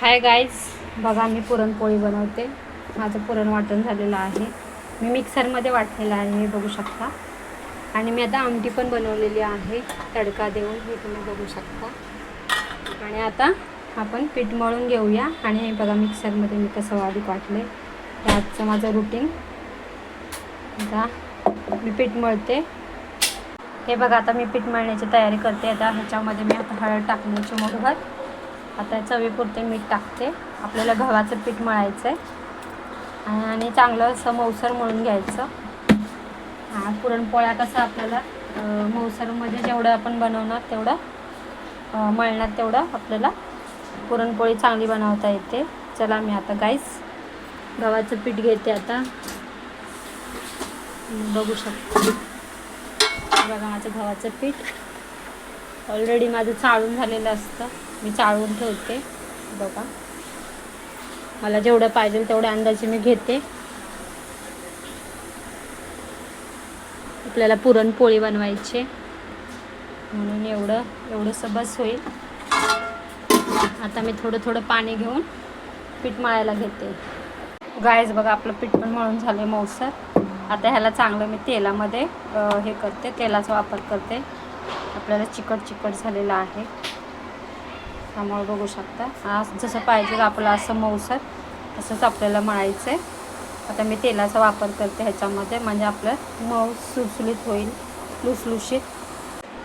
Hi guys बघा मी पुरणपोळी बनवते. माझं पुरण वाटण झालेलं आहे. मी मिक्सरमध्ये वाटलेलं आहे हे बघू शकता. आणि मी आता आमटी पण बनवलेली आहे. तडका देऊन हे तुम्ही बघू शकता. आणि आता आपण पीठ मळून घेऊया. आणि हे बघा मिक्सरमध्ये मी कसं वाढीत वाटले आजचं माझं रुटीन आता मी पीठ मळते. हे बघा आता मी पीठ मळण्याची तयारी करते. आता ह्याच्यामध्ये मी आता हळद टाकण्याची मोठभर आता चवीपुरते मीठ टाकते. आपल्याला गव्हाचं पीठ मळायचं आहे आणि चांगलं असं मऊसर मळून घ्यायचं. हा पुरणपोळ्या कसं आपल्याला मऊसरमध्ये जेवढं आपण बनवणार तेवढं मळणार तेवढं आपल्याला पुरणपोळी चांगली बनवता येते. चला मी आता गाईस गव्हाचं पीठ घेते आता. बघू शकतो. बघा माझं गव्हाचं पीठ ऑलरेडी माझं चाळून झालेलं असतं. मी चाळून ठेवते. बघा. मला जेवढं पाहिजे तेवढ्या अंदाजे मी घेते. आपल्याला पुरणपोळी बनवायची म्हणून एवढं एवढंसं बस होईल. आता मी थोडं थोडं पाणी घेऊन पीठ मळायला घेते. गायच बघा आपलं पीठ पण मळून झालं मौसर आता ह्याला चांगलं मी तेलामध्ये हे करते तेलाचा वापर करते. आपल्याला चिकट चिकट झालेलं आहे. त्यामुळे बघू शकता. आज जसं पाहिजे आपलं असं मऊसर तसंच आपल्याला मळायचं आहे आता मी तेलाचा वापर करते ह्याच्यामध्ये म्हणजे आपलं मऊ सुलसुलीत होईल लुसलुशीत.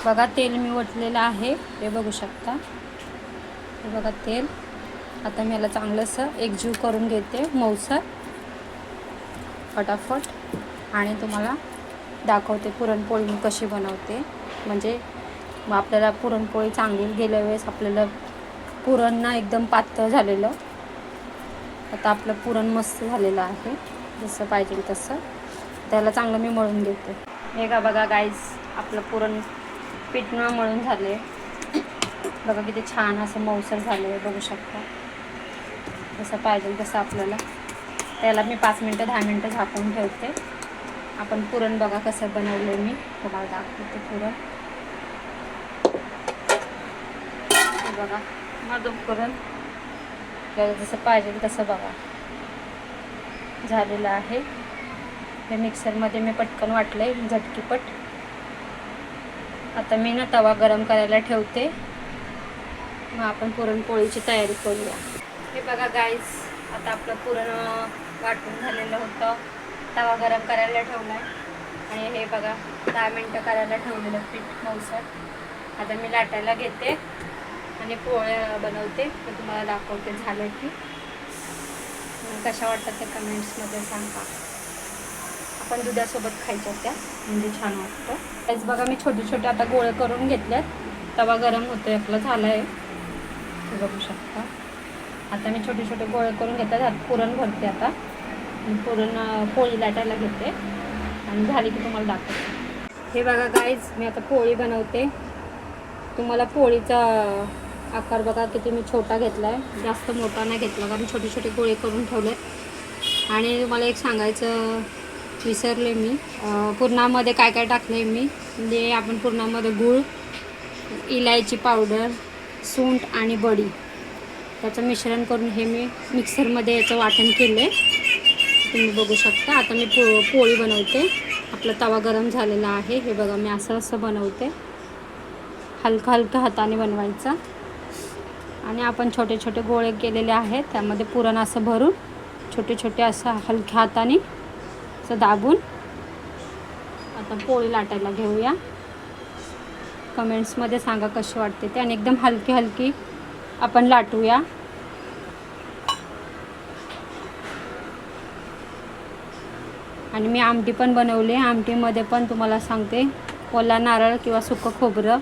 बघा तेल मी वटलेलं आहे हे बघू शकता. हे बघा तेल. आता मी याला चांगलंसं एकजीव करून घेते मऊसर. फटाफट. आणि तुम्हाला दाखवते पुरणपोळी मी कशी बनवते. म्हणजे मग आपल्याला पुरणपोळी चांगली गेल्या वेळेस आपल्याला पुरण ना एकदम पातळ झालेलं. आता आपलं पुरण मस्त झालेलं आहे. जसं पाहिजे तसं. त्याला चांगलं मी मळून घेते. हे का बघा गाईज आपलं पुरण पिठणं मळून झाले. बघा किती छान असं मऊसर झालं आहे बघू शकता. जसं पाहिजे तसं आपल्याला. त्याला मी पाच मिनटं दहा मिनटं झाकून ठेवते. आपण पुरण बघा कसं बनवलं मी. तुम्हाला दाखवते पुरण. बघा. माझं करून. आपल्याला जसं पाहिजे तसं बघा. झालेलं आहे. हे मिक्सरमध्ये मी पटकन वाटलं आहे झटकीपट. आता मी ना तवा गरम करायला ठेवते. मग आपण पुरणपोळीची तयारी करूया. हे बघा गाईस आता आपलं पुरण वाटून झालेलं होतं. तवा गरम करायला ठेवला आहे आणि हे बघा दहा मिनटं करायला ठेवलेलं पीठ मऊसर. आता मी लाटायला घेते. आणि पोळ्या बनवते. तर तुम्हाला दाखवते झालं की. कशा वाटतात त्या कमेंट्समध्ये सांगा. आपण दुधासोबत खायच्या त्या. म्हणजे छान वाटतं. त्याच बघा मी छोटे छोटे आता गोळे करून घेतल्यात तवा गरम होतो आहे आपला झाला आहे ते बघू शकता. आता मी छोटे छोटे गोळे करून घेतात आत पुरण भरते आता. पुरण पोळी लाटायला घेते. आणि झाली की तुम्हाला दाखवते. हे बघा गाईज मी आता पोळी बनवते. तुम्हाला पोळीचा आकार बघा किती मी छोटा घेतला आहे जास्त मोठा नाही घेतला कारण छोटे छोटे गोळे करून ठेवले आणि मला एक सांगायचं विसरले मी. पुरणामध्ये काय काय टाकलं आहे मी? म्हणजे आपण पुरणामध्ये गूळ इलायची पावडर सूंठ आणि बडी. त्याचं मिश्रण करून हे मी मिक्सरमध्ये याचं वाटण केलं आहे तुम्ही बघू शकता. आता मी पो पोळी बनवते. आपला तवा गरम झालेला आहे. हे बघा मी असं असं बनवते. हलका हलकं हाताने बनवायचा. आणि आपण छोटे छोटे गोळे केलेले आहेत. त्यामध्ये पुरण असं भरून छोटे छोटे असं हलक्या हाताने असं दाबून आता पोळी लाटायला घेऊया. कमेंट्समध्ये सांगा कशी वाटते ते आणि एकदम हलकी हलकी आपण लाटूया. आणि मी आमटी पण बनवली आमटीमध्ये पण तुम्हाला सांगते ओला नारळ किंवा सुकं खोबरं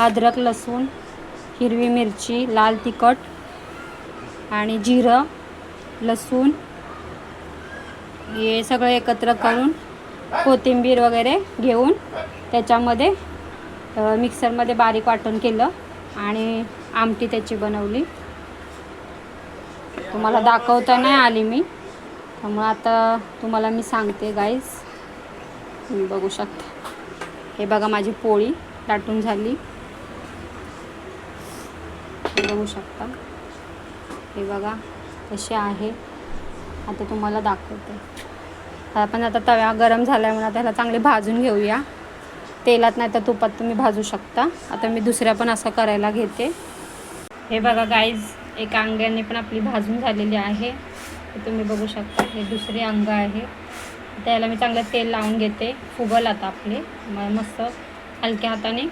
अद्रक लसूण हिरवी मिरची लाल तिखट आणि जिरं लसूण. हे सगळं एकत्र करून कोथिंबीर वगैरे घेऊन त्याच्यामध्ये मिक्सरमध्ये बारीक वाटण केलं आणि आमटी त्याची बनवली. तुम्हाला दाखवता नाही आली मी त्यामुळं आता तुम्हाला मी सांगते गाईज तुम्ही बघू शकता. हे बघा माझी पोळी लाटून झाली. बघू शकता. हे बघा कशी आहे. आता तुम्हाला दाखवते. आपण आता तव्या गरम झाल्यामुळे आता ह्याला चांगले भाजून घेऊया. तेलात नाही तर तुपात तुम्ही भाजू शकता. आता मी दुसऱ्या पण असं करायला घेते. हे बघा गाईज एका अंग्याने पण आपली भाजून झालेली आहे. हे तुम्ही बघू शकता हे दुसरे अंग आहे. त्याला मी चांगलं तेल लावून घेते. फुगल आता आपले. मस्त हलक्या हाताने.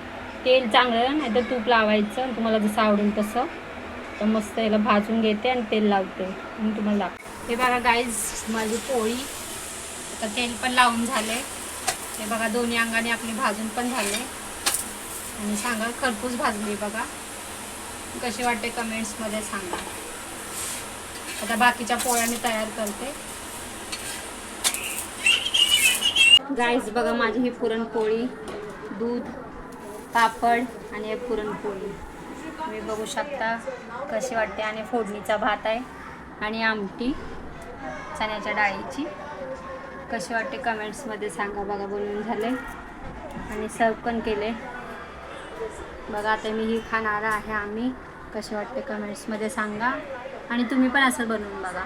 तेल चांगलं नाही तर तूप लावायचं आणि तुम्हाला जसं आवडेल तसं. तर मस्त याला भाजून घेते आणि तेल लावते. आणि तुम्हाला दाखव हे बघा गाईज माझी पोळी. आता तेल पण लावून झाले हे बघा दोन्ही अंगाने आपली भाजून पण झाले आणि सांगा खरपूस भाजली बघा. कशी वाटते कमेंट्समध्ये सांगा. आता बाकीच्या पोळ्या मी तयार करते. गाईज बघा माझी ही पुरणपोळी. दूध पापड आणि पुरणपोळी. तुम्ही बघू शकता कशी वाटते आणि फोडणीचा भात आहे आणि आमटी चण्याच्या डाळीची. कशी वाटते कमेंट्समध्ये सांगा बघा बोलून झाले. आणि सर्व पण केले. बघा आता मी ही खाणार आहे आम्ही. कशी वाटते कमेंट्समध्ये सांगा. आणि तुम्ही पण असं बनवून बघा.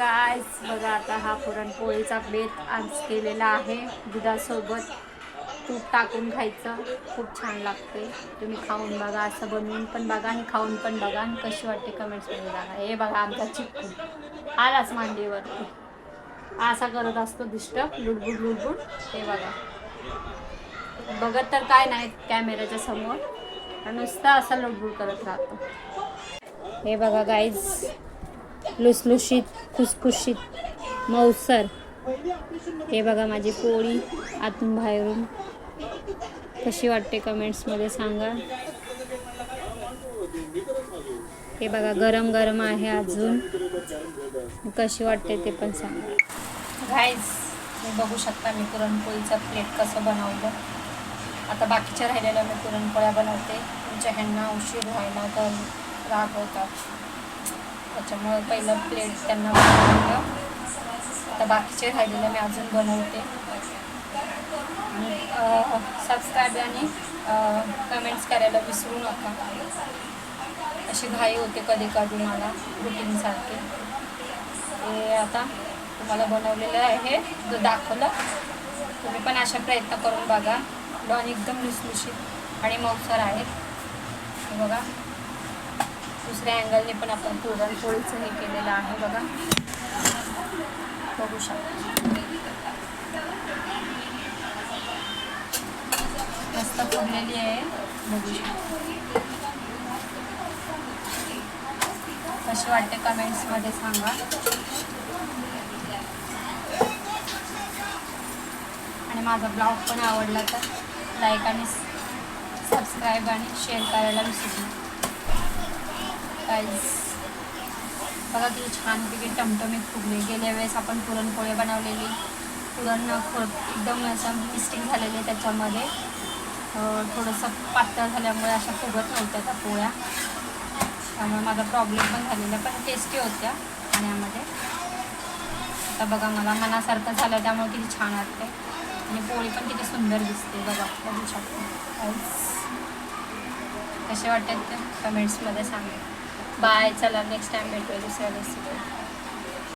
गायस बघा आता हा पुरणपोळीचा बेत आज केलेला आहे. दुधासोबत तूप टाकून खायचं. खूप छान लागते तुम्ही खाऊन बघा असं बनवून पण बघा आणि खाऊन पण बघा आणि कशी वाटते कमेंट्समध्ये बघा हे बघा आमचा चिक्कू. आलाच मांडीवरती. असा करत असतो डिस्टर्ब लुडबुड लुडबुड. हे बघा. बघत तर काय नाही कॅमेऱ्याच्या समोर. नुसता नुसतं असा लुडबुड करत राहतो. हे बघा गाईज लुसलुशीत खुसखुशीत मौसर. हे बघा माझी पोळी आतून बाहेरून. कशी वाटते कमेंट्समध्ये सांगा. हे बघा गरम गरम आहे अजून. कशी वाटते ते पण सांगा. गाईज मी बघू शकता मी पुरणपोळीचं प्लेट कसं बनवलं. आता बाकीच्या राहिलेल्या मी पुरणपोळ्या बनवते. तुमच्या ह्यांना उशीर व्हायला तर राग होतात. त्याच्यामुळं पहिलं प्लेट त्यांना बनवलं. आता बाकीचे राहिलेलं मी अजून बनवते. सबस्क्राईब आणि कमेंट्स करायला विसरू नका. अशी घाई होते कधी कधी मला रुटीनसारखे ते आता तुम्हाला बनवलेलं आहे. दाखवलं तुम्ही पण अशा प्रयत्न करून बघा. लॉन एकदम लुसलुशीत आणि मौसर आहेत बघा. दुसऱ्या अँगलने पण आपण पुरणपोळीचं हे केलेलं आहे बघा. बघू शकता. मस्त फुगलेली आहे. बघू शकता. कशी वाटते कमेंट्समध्ये सांगा. आणि माझा ब्लॉग पण आवडला तर लाईक आणि सबस्क्राईब आणि शेअर करायला विसरू नका. गाईज बघा किती छानपैकी टमटमीत फुगले. गेल्या वेळेस आपण पुरणपोळी बनवलेली. पुरण एकदम असं मिस्टिंग झालेले त्याच्यामध्ये. थोडंसं पातळ झाल्यामुळे अशा फुगत नव्हत्या त्या पोळ्या. त्यामुळे माझा प्रॉब्लेम पण झालेला पण टेस्टी होत्या खाण्यामध्ये आता बघा मला मनासारखं झालं त्यामुळे किती छान वाटते आणि पोळी पण किती सुंदर दिसते बघा बघू शकतो. कसे वाटतात ते? कमेंट्समध्ये सांगा. बाय चला नेक्स्ट टाइम भेटूया दुसऱ्या रेसिपी